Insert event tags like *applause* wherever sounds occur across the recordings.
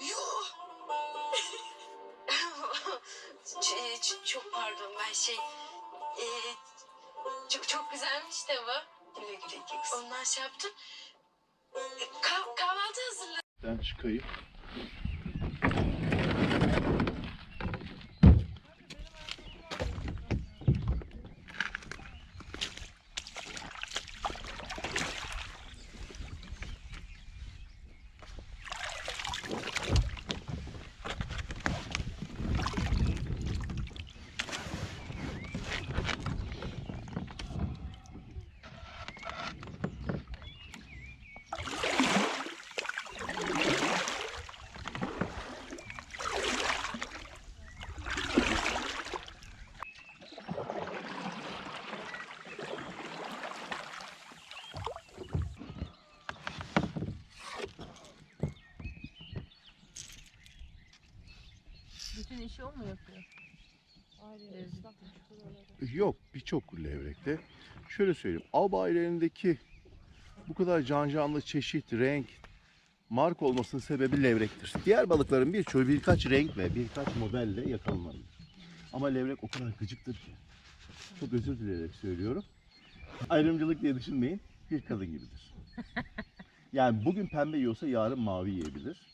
Yuh. *laughs* Ç- ç- çok pardon ben şey... e, çok çok güzelmiş de bu. Güle güle kız. Ondan şey yaptım. E, Kah- kahvaltı hazırladım. Ben çıkayım. İşi o mu yapıyor? Yok birçok levrekte. Şöyle söyleyeyim. Av bayilerindeki bu kadar can canlı çeşit, renk, mark olmasının sebebi levrektir. Diğer balıkların birçoğu birkaç renk ve birkaç modelle yakalanabilir. Ama levrek o kadar gıcıktır ki. Çok özür dileyerek söylüyorum. Ayrımcılık diye düşünmeyin. Bir kadın gibidir. Yani bugün pembe yiyorsa yarın mavi yiyebilir.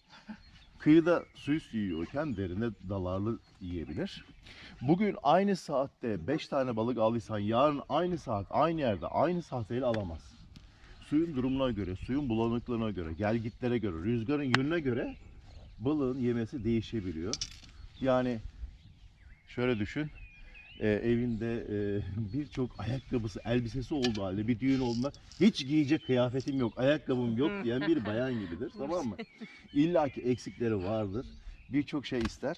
Kıyıda su üstü yiyorken derine dalarlı yiyebilir. Bugün aynı saatte 5 tane balık aldıysan yarın aynı saat aynı yerde aynı sahteyle alamazsın. Suyun durumuna göre, suyun bulanıklığına göre, gelgitlere göre, rüzgarın yönüne göre balığın yemesi değişebiliyor. Yani şöyle düşün. E, evinde e, *laughs* birçok ayakkabısı, elbisesi olduğu halde bir düğün olduğunda hiç giyecek kıyafetim yok, ayakkabım yok diyen bir bayan gibidir. *laughs* tamam mı? İlla ki eksikleri vardır. Birçok şey ister.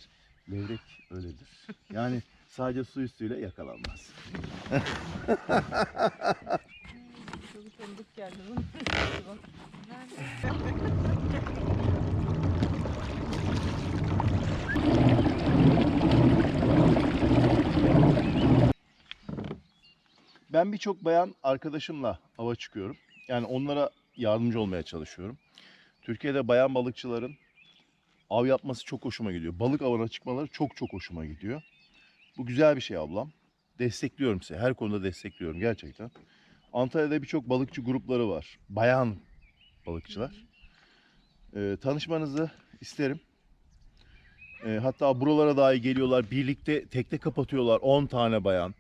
Levrek öyledir. Yani sadece su üstüyle yakalanmaz. *laughs* Çok tanıdık geldi Ben birçok bayan arkadaşımla hava çıkıyorum. Yani onlara yardımcı olmaya çalışıyorum. Türkiye'de bayan balıkçıların av yapması çok hoşuma gidiyor. Balık avına çıkmaları çok çok hoşuma gidiyor. Bu güzel bir şey ablam. Destekliyorum size. Her konuda destekliyorum gerçekten. Antalya'da birçok balıkçı grupları var. Bayan balıkçılar. Ee, tanışmanızı isterim. Ee, hatta buralara dahi geliyorlar. Birlikte tekne kapatıyorlar. 10 tane bayan.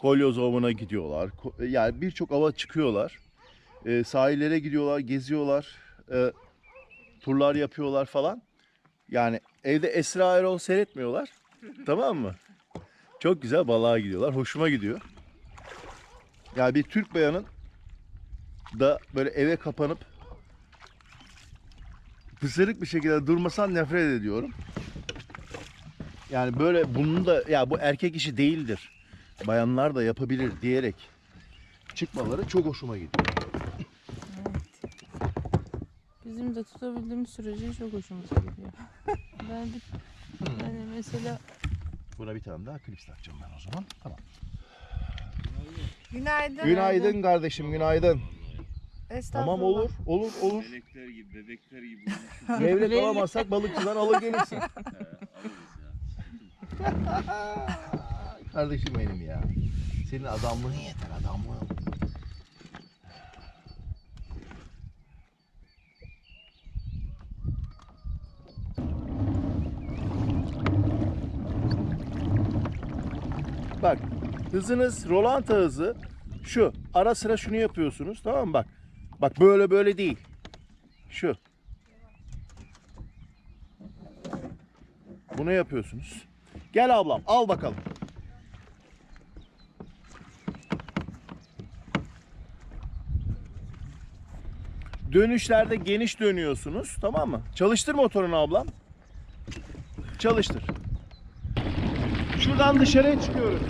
Kolyoz avına gidiyorlar. Ko- Yani birçok ava çıkıyorlar. Ee, sahillere gidiyorlar, geziyorlar. Ee, turlar yapıyorlar falan. Yani evde Esra Erol seyretmiyorlar. tamam mı? Çok güzel balığa gidiyorlar. Hoşuma gidiyor. Yani bir Türk bayanın da böyle eve kapanıp pısırık bir şekilde durmasan nefret ediyorum. Yani böyle bunun da ya bu erkek işi değildir. Bayanlar da yapabilir diyerek çıkmaları çok hoşuma gidiyor. Bizim de tutabildiğimiz sürece çok hoşumuza gidiyor. *laughs* ben de yani mesela Buna bir tane daha klips takacağım ben o zaman. Tamam. Günaydın. Günaydın kardeşim, günaydın. Estağfurullah. Tamam olur, olur, olur. Melekler gibi, bebekler gibi *laughs* Levrek alamazsak balıkçıdan alır gelirsin. He, *laughs* alırız ya. Kardeşim benim ya. Senin adamlığın yeter, adamlığın. Bak hızınız rolanta hızı şu. Ara sıra şunu yapıyorsunuz tamam mı bak. Bak böyle böyle değil. Şu. Bunu yapıyorsunuz. Gel ablam al bakalım. Dönüşlerde geniş dönüyorsunuz tamam mı? Çalıştır motorunu ablam. Çalıştır. Şuradan dışarıya çıkıyoruz.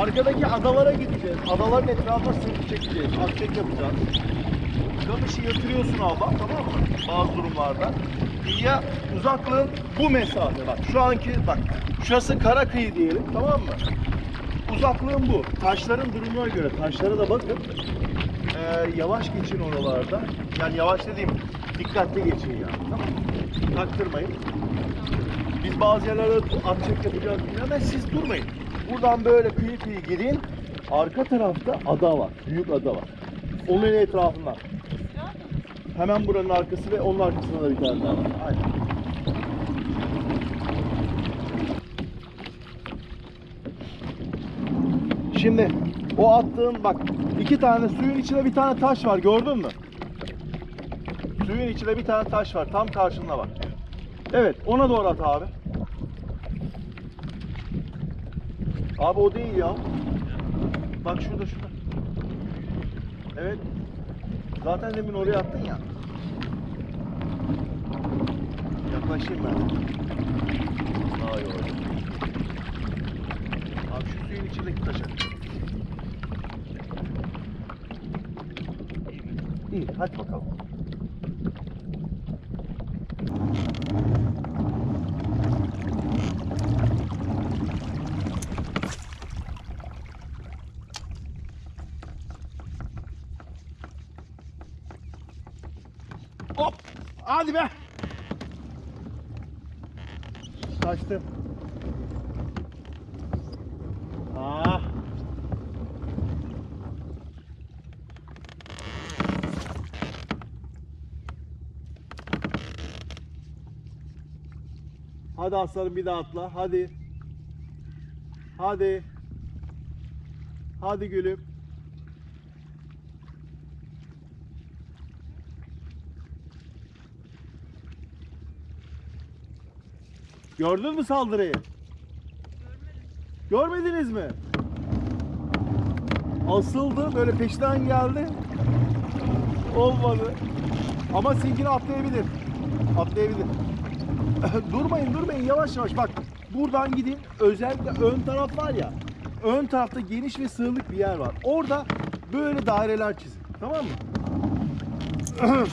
Arkadaki adalara gideceğiz. Adaların etrafına sırt çekeceğiz. Akçek yapacağız. Kamışı yatırıyorsun ablam tamam mı? Bazı durumlarda. Kıyıya uzaklığın bu mesafe. Bak şu anki bak şurası kara kıyı diyelim tamam mı? Uzaklığın bu. Taşların durumuna göre taşlara da bakın. Ee, yavaş geçin oralarda. Yani yavaş dediğim dikkatli geçin yani. Tamam mı? Taktırmayın. Biz bazı yerlerde atacak yapacağız ama siz durmayın. Buradan böyle kıyı kıyı girin. Arka tarafta ada var. Büyük ada var. Onun etrafında. Hemen buranın arkası ve onun arkasında da bir tane daha var. Aynen. Şimdi o attığın bak iki tane suyun içinde bir tane taş var gördün mü? Suyun içinde bir tane taş var tam karşında bak. Evet ona doğru at abi. Abi o değil ya. Bak şurada şurada. Evet. Zaten demin oraya attın ya. Yaklaşayım ben. Daha iyi olur. Abi şu suyun içindeki taşa. İyi, hadi bakalım. Hop! Hadi be! Kaçtım. Ah! Hadi aslanım bir daha atla. Hadi. Hadi. Hadi gülüm. Gördün mü saldırıyı? Görmediniz mi? Asıldı böyle peşten geldi. Olmadı. Ama sinkini atlayabilir. Atlayabilir. Durmayın durmayın yavaş yavaş bak. Buradan gidin. Özellikle ön taraf var ya. Ön tarafta geniş ve sığlık bir yer var. Orada böyle daireler çizin. Tamam mı? *clears throat*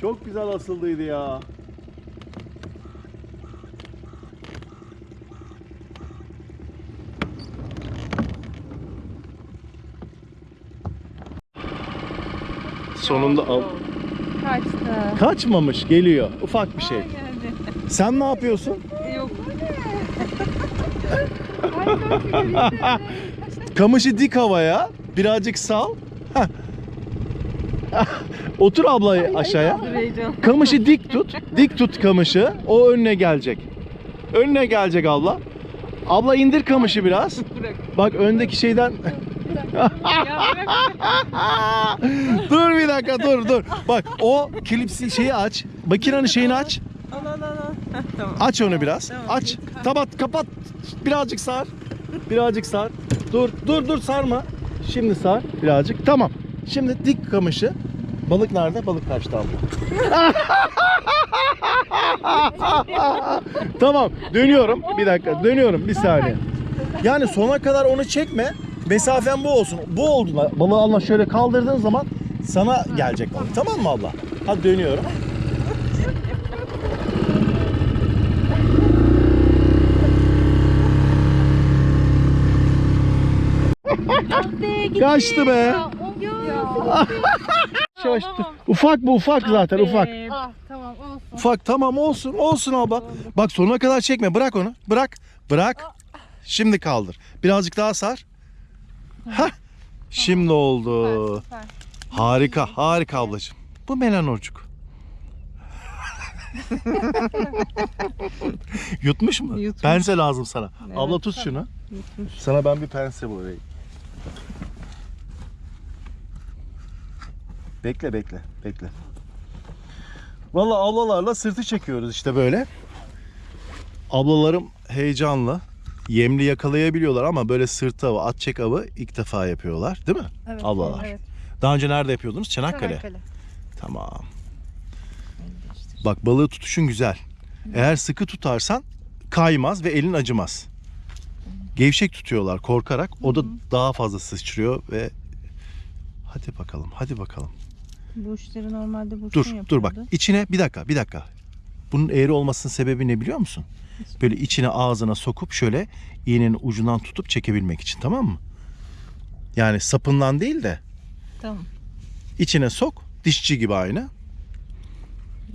Çok güzel asıldıydı ya. Sonunda al. Kaçtı. Kaçmamış geliyor. Ufak bir şey. Geldi. Sen ne yapıyorsun? Yok. *laughs* *laughs* Kamışı dik havaya. Birazcık sal. *laughs* Otur abla aşağıya. Kamışı dik tut. Dik tut kamışı. O önüne gelecek. Önüne gelecek abla. Abla indir kamışı biraz. Bırak. Bak öndeki şeyden. *laughs* dur bir dakika dur dur. Bak o klipsi şeyi aç. Makinenin şeyini aç. Al al al. tamam. Aç onu biraz. Aç. Kapat kapat. Birazcık sar. Birazcık sar. Dur dur dur sarma. Şimdi sar birazcık. Tamam. Şimdi dik kamışı. Balık nerede? Balık kaçtı abla. *laughs* tamam. Dönüyorum. Bir dakika. Dönüyorum. Bir saniye. Yani sona kadar onu çekme. Mesafen bu olsun. Bu oldu. Balığı Allah şöyle kaldırdığın zaman sana gelecek balık. Tamam mı abla? Hadi dönüyorum. Kaçtı be. *laughs* Dur. Ufak bu ufak zaten ufak. Ah tamam olsun. Ufak tamam olsun olsun abla. Bak sonuna kadar çekme bırak onu. Bırak. Bırak. Şimdi kaldır. Birazcık daha sar. Hah. Şimdi oldu. Süper, süper. Harika harika ablacığım. Bu melanorcuk. *laughs* Yutmuş mu? Yutmuş. Pense lazım sana. Evet. Abla tut şunu. Yutmuş. Sana ben bir pense bulayım. Bekle bekle bekle. Vallahi ablalarla sırtı çekiyoruz işte böyle. Ablalarım heyecanlı. Yemli yakalayabiliyorlar ama böyle sırt avı, at çek avı ilk defa yapıyorlar değil mi? Evet, Ablalar. Evet. Daha önce nerede yapıyordunuz? Çanakkale. Çanakkale. Tamam. Bak balığı tutuşun güzel. Eğer sıkı tutarsan kaymaz ve elin acımaz. Gevşek tutuyorlar korkarak. O da daha fazla sıçrıyor ve hadi bakalım, hadi bakalım. Bu işleri normalde Burçin Dur, yapıyordu. dur bak. İçine bir dakika, bir dakika. Bunun eğri olmasının sebebi ne biliyor musun? Böyle içine ağzına sokup şöyle iğnenin ucundan tutup çekebilmek için tamam mı? Yani sapından değil de Tamam. içine sok. Dişçi gibi aynı.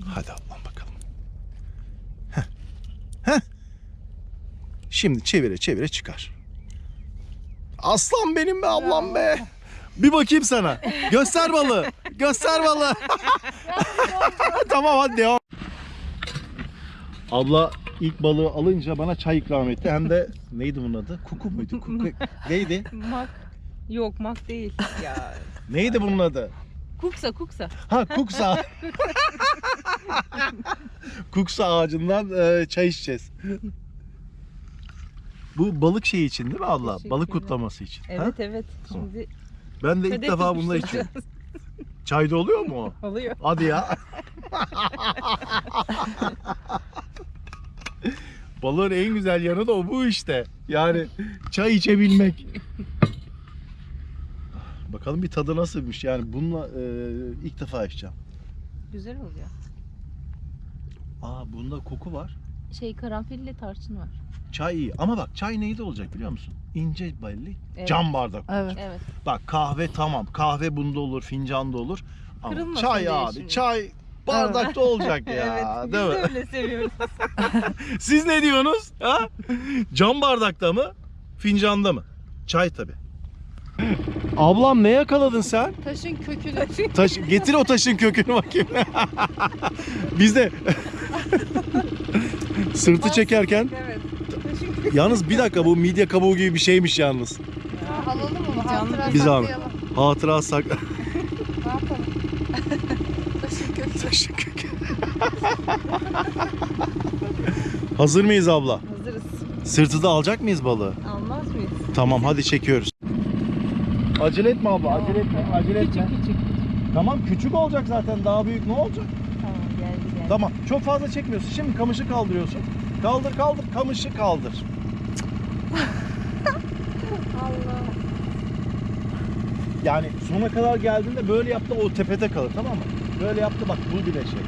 Hadi Allah'ım bakalım. Heh. Heh. Şimdi çevire çevire çıkar. Aslan benim be ablam be. Bir bakayım sana. Göster balığı. Göster balığı. *laughs* tamam hadi devam. Abla ilk balığı alınca bana çay ikram etti. Hem de *laughs* neydi bunun adı? Kuku muydu? Kuku. *laughs* neydi? Mak. Yok mak değil. Ya. Neydi bunun adı? Kuksa kuksa. Ha kuksa. *laughs* kuksa ağacından e, çay içeceğiz. Bu balık şeyi için değil mi abla? Balık kutlaması için. Ha? Evet evet. Şimdi Ben de ilk kadeh defa bununla içiyorum. Çayda oluyor mu o? Oluyor. Hadi ya. *laughs* Balığın en güzel yanı da o bu işte. Yani çay içebilmek. Bakalım bir tadı nasılmış yani bununla e, ilk defa içeceğim. Güzel oluyor. Aa bunda koku var. Şey karanfilli tarçın var. Çay iyi ama bak çay neydi olacak biliyor musun? İnce belli Evet. cam bardak. Evet. Evet. Bak kahve tamam kahve bunda olur fincanda olur. Ama Kırılmasın çay diye abi şimdi. çay bardakta olacak *laughs* ya evet. Biz değil de mi? öyle seviyoruz. *laughs* Siz ne diyorsunuz? Ha? Cam bardakta mı? Fincanda mı? Çay tabi. Ablam ne yakaladın sen? Taşın kökünü. *laughs* Taş, getir o taşın kökünü bakayım. Biz de sırtı çekerken evet. yalnız bir dakika bu midye kabuğu gibi bir şeymiş yalnız. Alalım onu. Canlı Hatıra bir zahmet. saklayalım. Hatıra sak Ne yapalım? Taşın kökü. *laughs* Hazır mıyız abla? Hazırız. Sırtı da alacak mıyız balığı? Almaz mıyız? Tamam hadi çekiyoruz. Acele etme abla, acele etme, acele etme. Küçük küçük. Tamam küçük olacak zaten daha büyük ne olacak? Tamam geldi geldi. Tamam çok fazla çekmiyorsun. Şimdi kamışı kaldırıyorsun. Kaldır kaldır kamışı kaldır. *laughs* Allah. Yani sona kadar geldiğinde böyle yaptı o tepede kalır tamam mı? Böyle yaptı bak bu bile şey.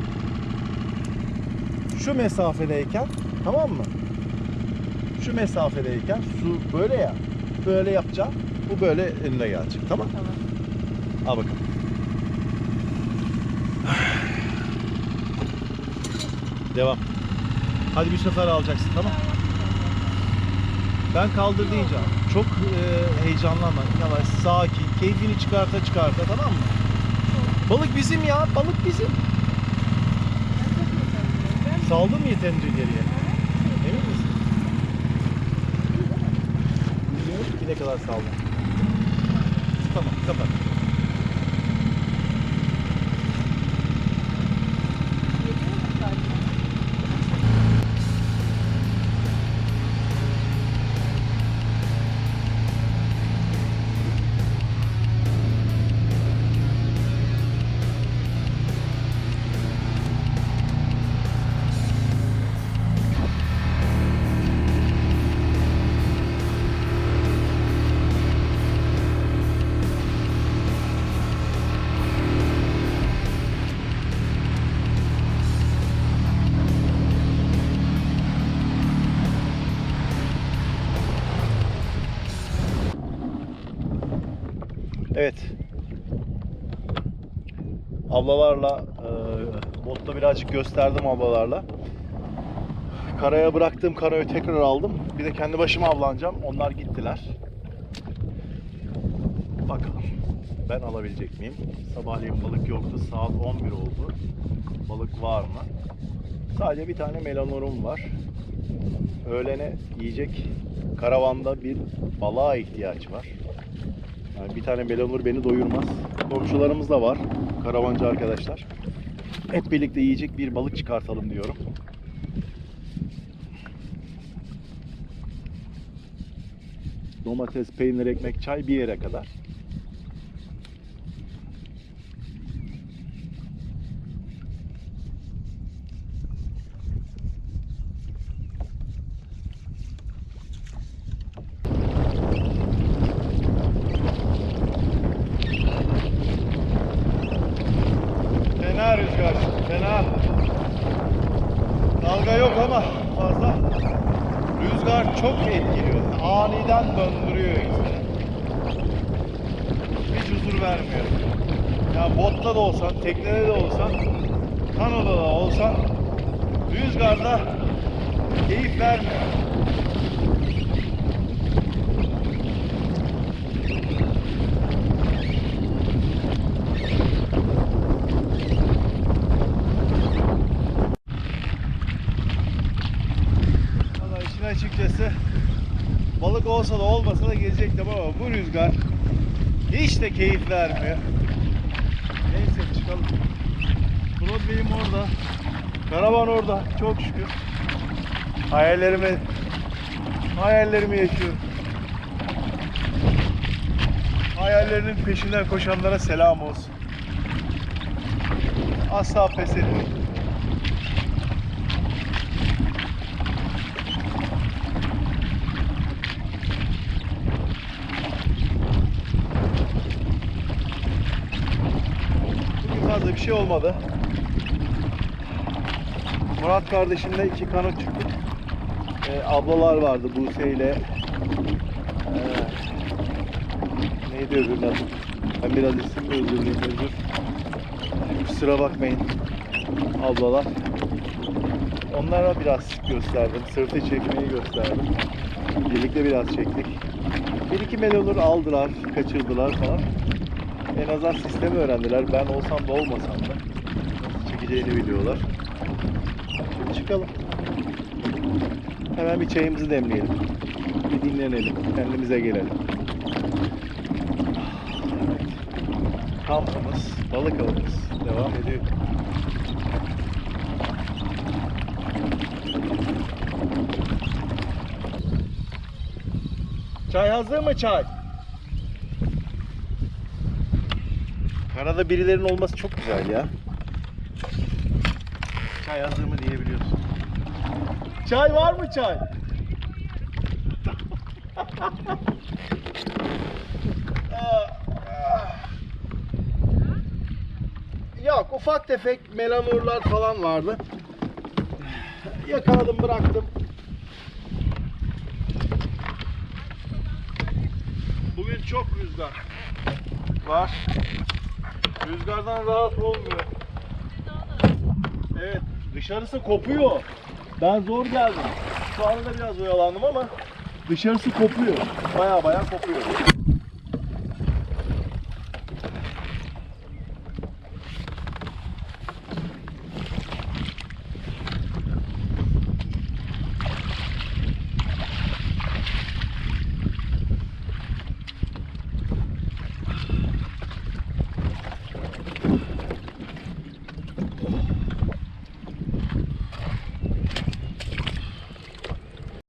Şu mesafedeyken tamam mı? Şu mesafedeyken su böyle ya. Böyle yapacağım. Bu böyle önüne gelecek tamam Tamam. Al bakalım. Devam. Hadi bir sefer alacaksın tamam Ben kaldır al. çok e, heyecanlanma. Yavaş, sakin, keyfini çıkarta çıkarta tamam mı? Balık bizim ya, balık bizim. Saldın mı yeterince geriye? Emin misin? Bilmiyorum ki ne kadar saldın. Tamam, kapat. Evet. Ablalarla e, botta birazcık gösterdim ablalarla. Karaya bıraktığım kanoyu tekrar aldım. Bir de kendi başıma avlanacağım. Onlar gittiler. Bakalım ben alabilecek miyim? Sabahleyin balık yoktu. Saat 11 oldu. Balık var mı? Sadece bir tane melanorum var. Öğlene yiyecek karavanda bir balığa ihtiyaç var. Yani bir tane melanur beni doyurmaz. Komşularımız da var. Karavancı arkadaşlar. Hep birlikte yiyecek bir balık çıkartalım diyorum. Domates, peynir, ekmek, çay bir yere kadar. Fena rüzgar, fena. rüzgar çok etkiliyor. Aniden döndürüyor insanı. Hiç huzur vermiyor. Ya botta da olsan, teknede de olsan, kanoda da olsan rüzgarda keyif vermiyor. Balık olsa da olmasa da gelecektim ama bu rüzgar hiç de keyif vermiyor. Neyse çıkalım. Bey'im orada. Karavan orada. Çok şükür. Hayallerimi hayallerimi yaşıyorum. Hayallerinin peşinden koşanlara selam olsun. Asla pes etmeyin. Bugün fazla bir şey olmadı. Murat kardeşimle iki kanot çıktık. Ee, ablalar vardı Buse ile. Ee, neydi öbürünün adı? Ben biraz isim özür dileyim özür. Kusura bakmayın ablalar. Onlara biraz gösterdim. Sırtı çekmeyi gösterdim. Birlikte biraz çektik. Bir iki melonur aldılar, kaçırdılar falan. En azından sistemi öğrendiler. Ben olsam da olmasam da nasıl çekeceğini biliyorlar. Şimdi çıkalım. Hemen bir çayımızı demleyelim. Bir dinlenelim. Kendimize gelelim. Evet. Kampımız, balık avımız devam ediyor. Çay hazır mı çay? Karada birilerinin olması çok güzel ya. Çay hazır mı diyebiliyorsun. Çay var mı çay? *laughs* Yok ufak tefek melanurlar falan vardı. Yakaladım bıraktım. Bugün çok rüzgar var. Rüzgardan rahat olmuyor. Evet dışarısı kopuyor. Ben zor geldim. Şu anda biraz oyalandım ama dışarısı kopuyor. Baya baya kopuyor.